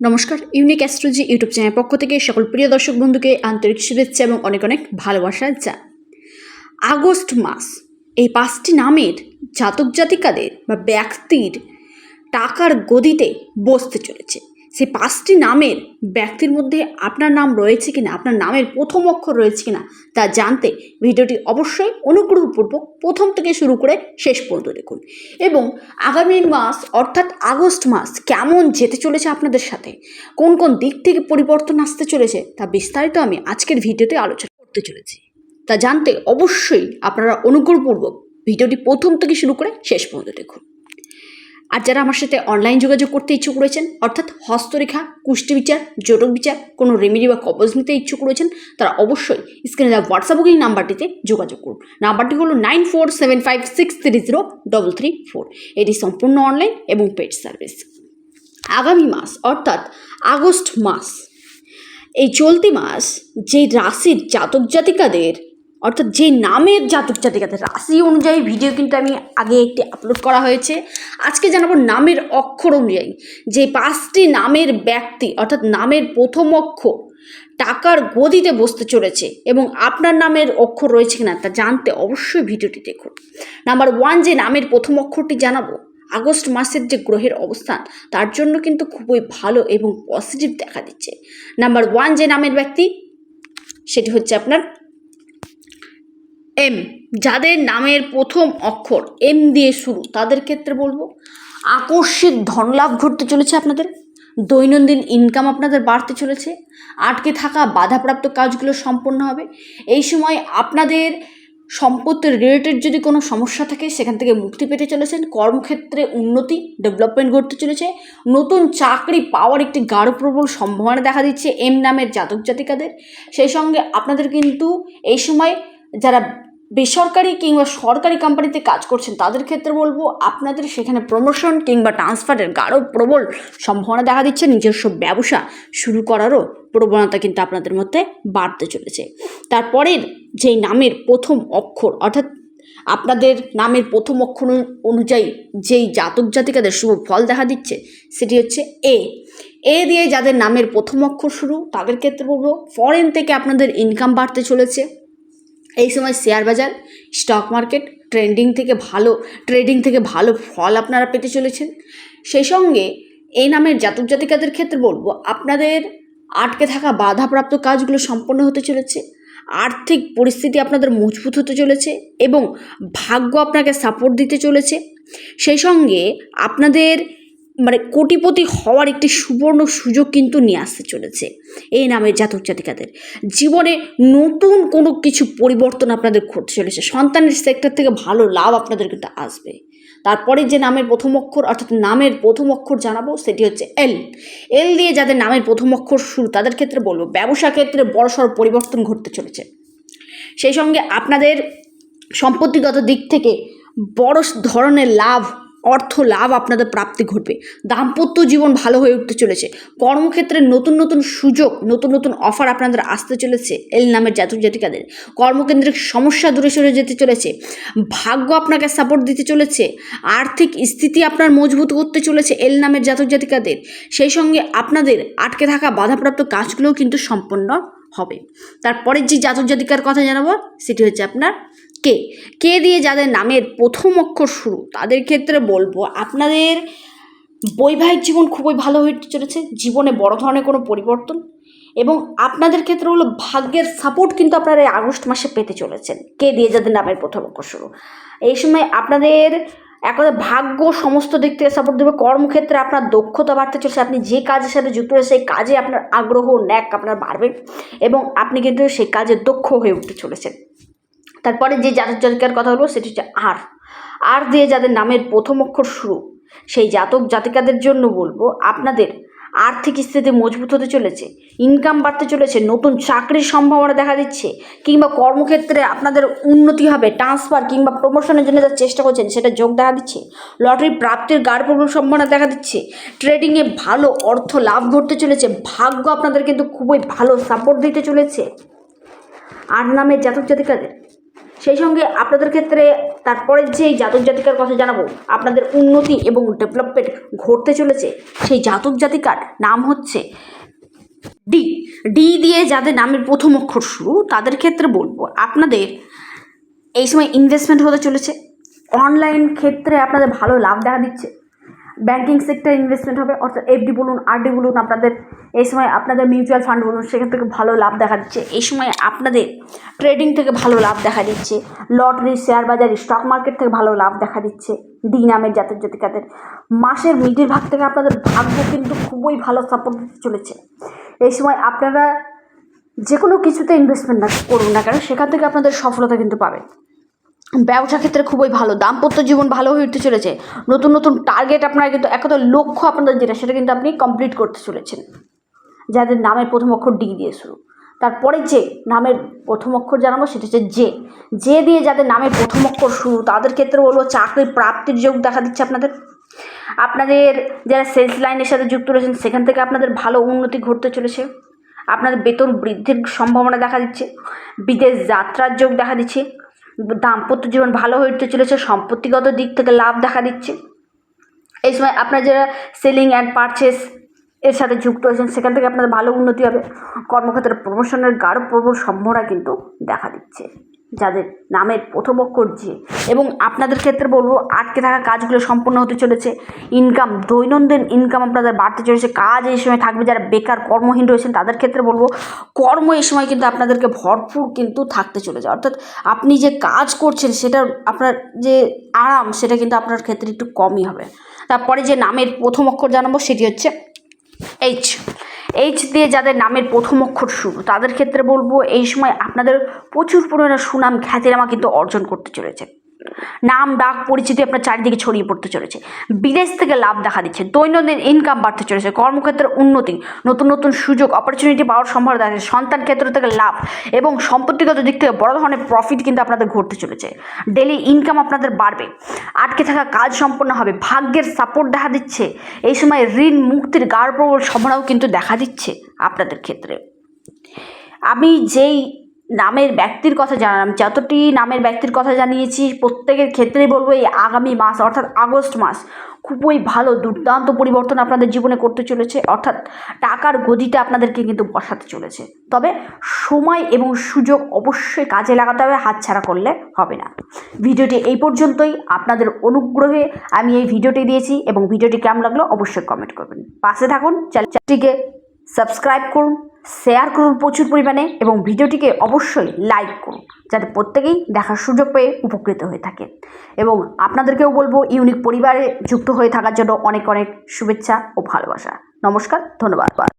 নমস্কার unique astrology YouTube channel পক্ষ থেকে সকল প্রিয় দর্শক বন্ধুকে আন্তরিক শুভেচ্ছা এবং অনেক অনেক ভালোবাসা যা আগস্ট মাস, এই পাঁচটি নামের জাতক জাতিকাদের বা ব্যক্তির টাকার গদিতে বসতে চলেছে। সেই পাঁচটি নামের ব্যক্তির মধ্যে আপনার নাম রয়েছে কিনা, আপনার নামের প্রথম অক্ষর রয়েছে কিনা তা জানতে ভিডিওটি অবশ্যই অনুগ্রহপূর্বক প্রথম থেকে শুরু করে শেষ পর্যন্ত দেখুন। এবং আগামী মাস, অর্থাৎ আগস্ট মাস কেমন যেতে চলেছে আপনাদের সাথে, কোন কোন দিক থেকে পরিবর্তন আসতে চলেছে তা বিস্তারিত আমি আজকের ভিডিওতে আলোচনা করতে চলেছি। তা জানতে অবশ্যই আপনারা অনুগ্রহপূর্বক ভিডিওটি প্রথম থেকে শুরু করে শেষ পর্যন্ত দেখুন। আর যারা আমার সাথে অনলাইন যোগাযোগ করতে ইচ্ছুক রয়েছেন, অর্থাৎ হস্তরেখা কুষ্টি বিচার জটক বিচার কোনো রেমেডি বা কবজ নিতে ইচ্ছুক রয়েছেন, তারা অবশ্যই স্ক্রিনে দেওয়া হোয়াটসঅ্যাপ বুকিং নাম্বারটিতে যোগাযোগ করুন। নাম্বারটি হলো nine four seven five six three zero double three four এটি সম্পূর্ণ অনলাইন এবং পেড সার্ভিস আগামী মাস, অর্থাৎ আগস্ট মাস, এই চলতি মাস যে রাশির জাতক জাতিকাদের অর্থাৎ যে নামের জাতক জাতিকাদের রাশি অনুযায়ী ভিডিও কিন্তু আমি আগে একটি আপলোড করা হয়েছে। আজকে জানাব নামের অক্ষর অনুযায়ী। যে পাঁচটি নামের ব্যক্তি, অর্থাৎ নামের প্রথম অক্ষর, টাকার গদিতে বসতে চলেছে এবং আপনার নামের অক্ষর রয়েছে কিনা তা জানতে অবশ্যই ভিডিওটি দেখুন। নাম্বার ওয়ান যে নামের প্রথম অক্ষরটি জানাব, আগস্ট মাসের যে গ্রহের অবস্থান, তার জন্য কিন্তু খুবই ভালো এবং পজিটিভ দেখা দিচ্ছে। নাম্বার ওয়ান যে নামের ব্যক্তি, সেটি হচ্ছে আপনার এম, যাদের নামের প্রথম অক্ষর এম দিয়ে শুরু, তাদের ক্ষেত্রে বলব আকস্মিক ধনলাভ ঘটতে চলেছে আপনাদের, দৈনন্দিন ইনকাম আপনাদের বাড়তে চলেছে, আটকে থাকা বাধাপ্রাপ্ত কাজগুলো সম্পন্ন হবে, এই সময় আপনাদের সম্পত্তির রিলেটেড যদি কোনো সমস্যা থাকে, সেখান থেকে মুক্তি পেতে চলেছেন, কর্মক্ষেত্রে উন্নতি ডেভেলপমেন্ট ঘটতে চলেছে, নতুন চাকরি পাওয়ার একটি গাঢ় প্রবল সম্ভাবনা দেখা দিচ্ছে এম নামের জাতক জাতিকাদের, সেই সঙ্গে আপনাদের কিন্তু এই সময় যারা বেসরকারি কিংবা সরকারি কোম্পানিতে কাজ করছেন, তাদের ক্ষেত্রে বলব আপনাদের সেখানে প্রমোশন কিংবা ট্রান্সফারের গাঢ় প্রবল সম্ভাবনা দেখা দিচ্ছে। নিজস্ব ব্যবসা শুরু করারও প্রবণতা কিন্তু আপনাদের মধ্যে বাড়তে চলেছে। তারপরের যেই নামের প্রথম অক্ষর, অর্থাৎ আপনাদের নামের প্রথম অক্ষর অনুযায়ী যেই জাতক জাতিকাদের শুভ ফল দেখা দিচ্ছে, সেটি হচ্ছে এ। এ দিয়ে যাদের নামের প্রথম অক্ষর শুরু, তাদের ক্ষেত্রে বলব ফরেন থেকে আপনাদের ইনকাম বাড়তে চলেছে। এই সময় শেয়ার বাজার স্টক মার্কেট ট্রেন্ডিং থেকে ভালো ট্রেডিং থেকে ভালো ফল আপনারা পেতে চলেছেন। সেই সঙ্গে এই নামের জাতক জাতিকাদের ক্ষেত্রে বলব, আপনাদের আটকে থাকা বাধাপ্রাপ্ত কাজগুলো সম্পন্ন হতে চলেছে। আর্থিক পরিস্থিতি আপনাদের মজবুত হতে চলেছে এবং ভাগ্য আপনাকে সাপোর্ট দিতে চলেছে। সেই সঙ্গে আপনাদের মানে কোটিপতি হওয়ার একটি সুবর্ণ সুযোগ কিন্তু নিয়ে আসতে চলেছে এই নামের জাতক জাতিকাদের। জীবনে নতুন কোনো কিছু পরিবর্তন আপনাদের ঘটতে চলেছে। সন্তানের সেক্টর থেকে ভালো লাভ আপনাদের কিন্তু আসবে। তারপরে যে নামের প্রথম অক্ষর, অর্থাৎ নামের প্রথম অক্ষর জানাব সেটি হচ্ছে এল এল দিয়ে যাদের নামের প্রথম অক্ষর শুরু, তাদের ক্ষেত্রে বলব ব্যবসা ক্ষেত্রে বড়সড় পরিবর্তন ঘটতে চলেছে। সেই সঙ্গে আপনাদের সম্পত্তিগত দিক থেকে বড় ধরনের লাভ অর্থ লাভ আপনাদের প্রাপ্তি ঘটবে। দাম্পত্য জীবন ভালো হয়ে উঠতে চলেছে। কর্মক্ষেত্রে নতুন নতুন সুযোগ, নতুন নতুন অফার আপনাদের আসতে চলেছে এল নামের জাতক জাতিকাদের। কর্মকেন্দ্রিক সমস্যা দূরে সরে যেতে চলেছে। ভাগ্য আপনাকে সাপোর্ট দিতে চলেছে। আর্থিক স্থিতি আপনার মজবুত করতে চলেছে এল নামের জাতক জাতিকাদের। সেই সঙ্গে আপনাদের আটকে থাকা বাধাপ্রাপ্ত কাজগুলোও কিন্তু সম্পন্ন হবে। তারপরের যে জাতক জাতিকার কথা জানাব, সেটি হচ্ছে আপনার কে? কে দিয়ে যাদের নামের প্রথম অক্ষর শুরু? তাদের ক্ষেত্রে বলব, আপনাদের বৈবাহিক জীবন খুবই ভালো হয়ে চলেছে, জীবনে বড় ধরনের কোনো পরিবর্তন এবং আপনাদের ক্ষেত্রে হলো ভাগ্যের সাপোর্ট কিন্তু আপনারা এই আগস্ট মাসে পেতে চলেছেন, কে দিয়ে যাদের নামের প্রথম অক্ষর শুরু। এই সময় আপনাদের একবারে ভাগ্য সমস্ত দিক থেকে সাপোর্ট দেবে, কর্মক্ষেত্রে আপনার দক্ষতা বাড়তে চলেছে, আপনি যে কাজের সাথে যুক্ত রয়েছে সেই কাজে আপনার আগ্রহ, ন্যাক আপনার বাড়বে এবং আপনি কিন্তু সেই কাজে দক্ষ হয়ে উঠতে চলেছেন। তারপরে যে জাতক জাতিকার কথা হলো সেটি হচ্ছে আর। আর দিয়ে যাদের নামের প্রথম অক্ষর শুরু, সেই জাতক জাতিকাদের জন্য বলব আপনাদের আর্থিক স্থিতি মজবুত হতে চলেছে ইনকাম বাড়তে চলেছে, নতুন চাকরির সম্ভাবনা দেখা দিচ্ছে, কিংবা কর্মক্ষেত্রে আপনাদের উন্নতি হবে ট্রান্সফার কিংবা প্রমোশনের জন্য যা চেষ্টা করছেন সেটা যোগ দেখা দিচ্ছে লটারি প্রাপ্তির গাঢ় প্রবল সম্ভাবনা দেখা দিচ্ছে ট্রেডিংয়ে ভালো অর্থ লাভ ঘটতে চলেছে, ভাগ্য আপনাদের কিন্তু খুবই ভালো সাপোর্ট দিতে চলেছে। আর নামের জাতক জাতিকাদের সেই সঙ্গে আপনাদের ক্ষেত্রে তারপরে যে জাতক জাতিকার কথা জানাব, আপনাদের উন্নতি এবং ডেভেলপমেন্ট ঘটতে চলেছে, সেই জাতক জাতিকার নাম হচ্ছে ডি। ডি দিয়ে যাদের নামের প্রথম অক্ষর শুরু, তাদের ক্ষেত্রে বলব, আপনাদের এই সময় ইনভেস্টমেন্ট হতে চলেছে। অনলাইন ক্ষেত্রে আপনাদের ভালো লাভ দেখা দিচ্ছে। ব্যাংকিং সেক্টরে ইনভেস্টমেন্ট হবে, অর্থাৎ এফডি বলুন আরডি বলুন, আপনাদের এই সময় আপনাদের মিউচুয়াল ফান্ড বলুন, সেখান থেকে ভালো লাভ দেখা দিচ্ছে। এই সময় আপনাদের ট্রেডিং থেকে ভালো লাভ দেখা দিচ্ছে। লটারি শেয়ার বাজার স্টক মার্কেট থেকে ভালো লাভ দেখা দিচ্ছে। ডি নামের জাতের জাতিকাদের। মাসের মিডিল ভাগ থেকে আপনাদের ভাগ্য কিন্তু খুবই ভালো সাপোর্ট দিতে চলেছে। এই সময় আপনারা যে কোনো কিছুতে ইনভেস্টমেন্ট না করুন না কেন, সেখান থেকে আপনাদের সফলতা কিন্তু পাবে ব্যবসা ক্ষেত্রে খুবই ভালো, দাম্পত্য জীবন ভালো হয়ে উঠতে চলেছে। নতুন নতুন টার্গেট আপনারা কিন্তু এক লক্ষ্য আপনাদের যেটা, সেটা কিন্তু আপনি কমপ্লিট করতে চলেছেন। যাদের নামের প্রথম অক্ষর ডি দিয়ে শুরু। তারপরে যে নামের প্রথম অক্ষর জানাব, সেটা হচ্ছে যে যে দিয়ে যাদের নামের প্রথম অক্ষর শুরু, তাদের ক্ষেত্রে বলব চাকরি প্রাপ্তির যোগ দেখা দিচ্ছে আপনাদের। আপনাদের যারা সেলস লাইনের সাথে যুক্ত রয়েছেন, সেখান থেকে আপনাদের ভালো উন্নতি ঘটতে চলেছে। আপনাদের বেতন বৃদ্ধির সম্ভাবনা দেখা দিচ্ছে। বিদেশ যাত্রার যোগ দেখা দিচ্ছে। দাম্পত্য জীবন ভালো হয়ে উঠতে চলেছে, সম্পত্তিগত দিক থেকে লাভ দেখা দিচ্ছে। এই সময় আপনার যারা সেলিং অ্যান্ড পারচেস এর সাথে যুক্ত আছেন, সেখান থেকে আপনাদের ভালো উন্নতি হবে। কর্মক্ষেত্রে প্রমোশনের গাঢ় প্রবল সম্ভাবনা কিন্তু দেখা দিচ্ছে। যাদের নামের প্রথম অক্ষর যে এবং আপনাদের ক্ষেত্রে বলব, আটকে থাকা কাজগুলো সম্পূর্ণ হতে চলেছে। ইনকাম দৈনন্দিন ইনকাম আপনাদের বাড়তে চলেছে। কাজ এই সময় থাকবে, যারা বেকার, কর্মহীন রয়েছেন, তাদের ক্ষেত্রে বলব, কর্ম এই সময় কিন্তু আপনাদেরকে ভরপুর কিন্তু থাকতে চলেছে। অর্থাৎ আপনি যে কাজ করছেন, সেটা আপনার যে আরাম, সেটা কিন্তু আপনার ক্ষেত্রে একটু কমই হবে। তারপরে যে নামের প্রথম অক্ষর জানাব, সেটি হচ্ছে এইচ এইচ দিয়ে যাদের নামের প্রথম অক্ষর শুরু তাদের ক্ষেত্রে বলব এই সময় আপনাদের প্রচুর পরিমাণে সুনাম খ্যাতিনামা কিন্তু অর্জন করতে চলেছে। নাম, ডাক পরিচিতি আপনার চারিদিকে ছড়িয়ে পড়তে চলেছে। বিদেশ থেকে লাভ দেখা দিচ্ছে, দৈনন্দিন ইনকাম বাড়তে চলেছে, কর্মক্ষেত্রের উন্নতি, নতুন নতুন সুযোগ অপরচুনিটি পাওয়ার সম্ভাবনা যাচ্ছে সন্তান ক্ষেত্র থেকে লাভ এবং সম্পত্তিগত দিক থেকে বড় ধরনের প্রফিট কিন্তু আপনাদের ঘটতে চলেছে। ডেলি ইনকাম আপনাদের বাড়বে, আটকে থাকা কাজ সম্পন্ন হবে, ভাগ্যের সাপোর্ট দেখা দিচ্ছে, এই সময় ঋণ, মুক্তির গাঢ় প্রবল সম্ভাবনাও কিন্তু দেখা দিচ্ছে আপনাদের ক্ষেত্রে। আমি যেই নামের ব্যক্তির কথা জানালাম। যতটি নামের ব্যক্তির কথা জানিয়েছি, প্রত্যেকের ক্ষেত্রেই বলব এই আগামী মাস, অর্থাৎ আগস্ট মাস, খুবই ভালো, দুর্দান্ত পরিবর্তন আপনাদের জীবনে করতে চলেছে। অর্থাৎ টাকার গদিটা আপনাদেরকে কিন্তু বসাতে চলেছে। তবে সময় এবং সুযোগ অবশ্যই কাজে লাগাতে হবে, হাতছাড়া করলে হবে না। ভিডিওটি এই পর্যন্তই। আপনাদের অনুগ্রহে আমি এই ভিডিওটি দিয়েছি এবং ভিডিওটি কেমন লাগল অবশ্যই কমেন্ট করবেন। পাশে থাকুন, চ্যানেলটিকে সাবস্ক্রাইব করুন। শেয়ার করুন প্রচুর পরিমাণে এবং ভিডিওটিকে অবশ্যই লাইক করুন, যাতে প্রত্যেকেই দেখার সুযোগ পেয়ে উপকৃত হয়ে থাকে। এবং আপনাদেরকেও বলব ইউনিক পরিবারে যুক্ত হয়ে থাকার জন্য অনেক অনেক শুভেচ্ছা ও ভালোবাসা। নমস্কার, ধন্যবাদ।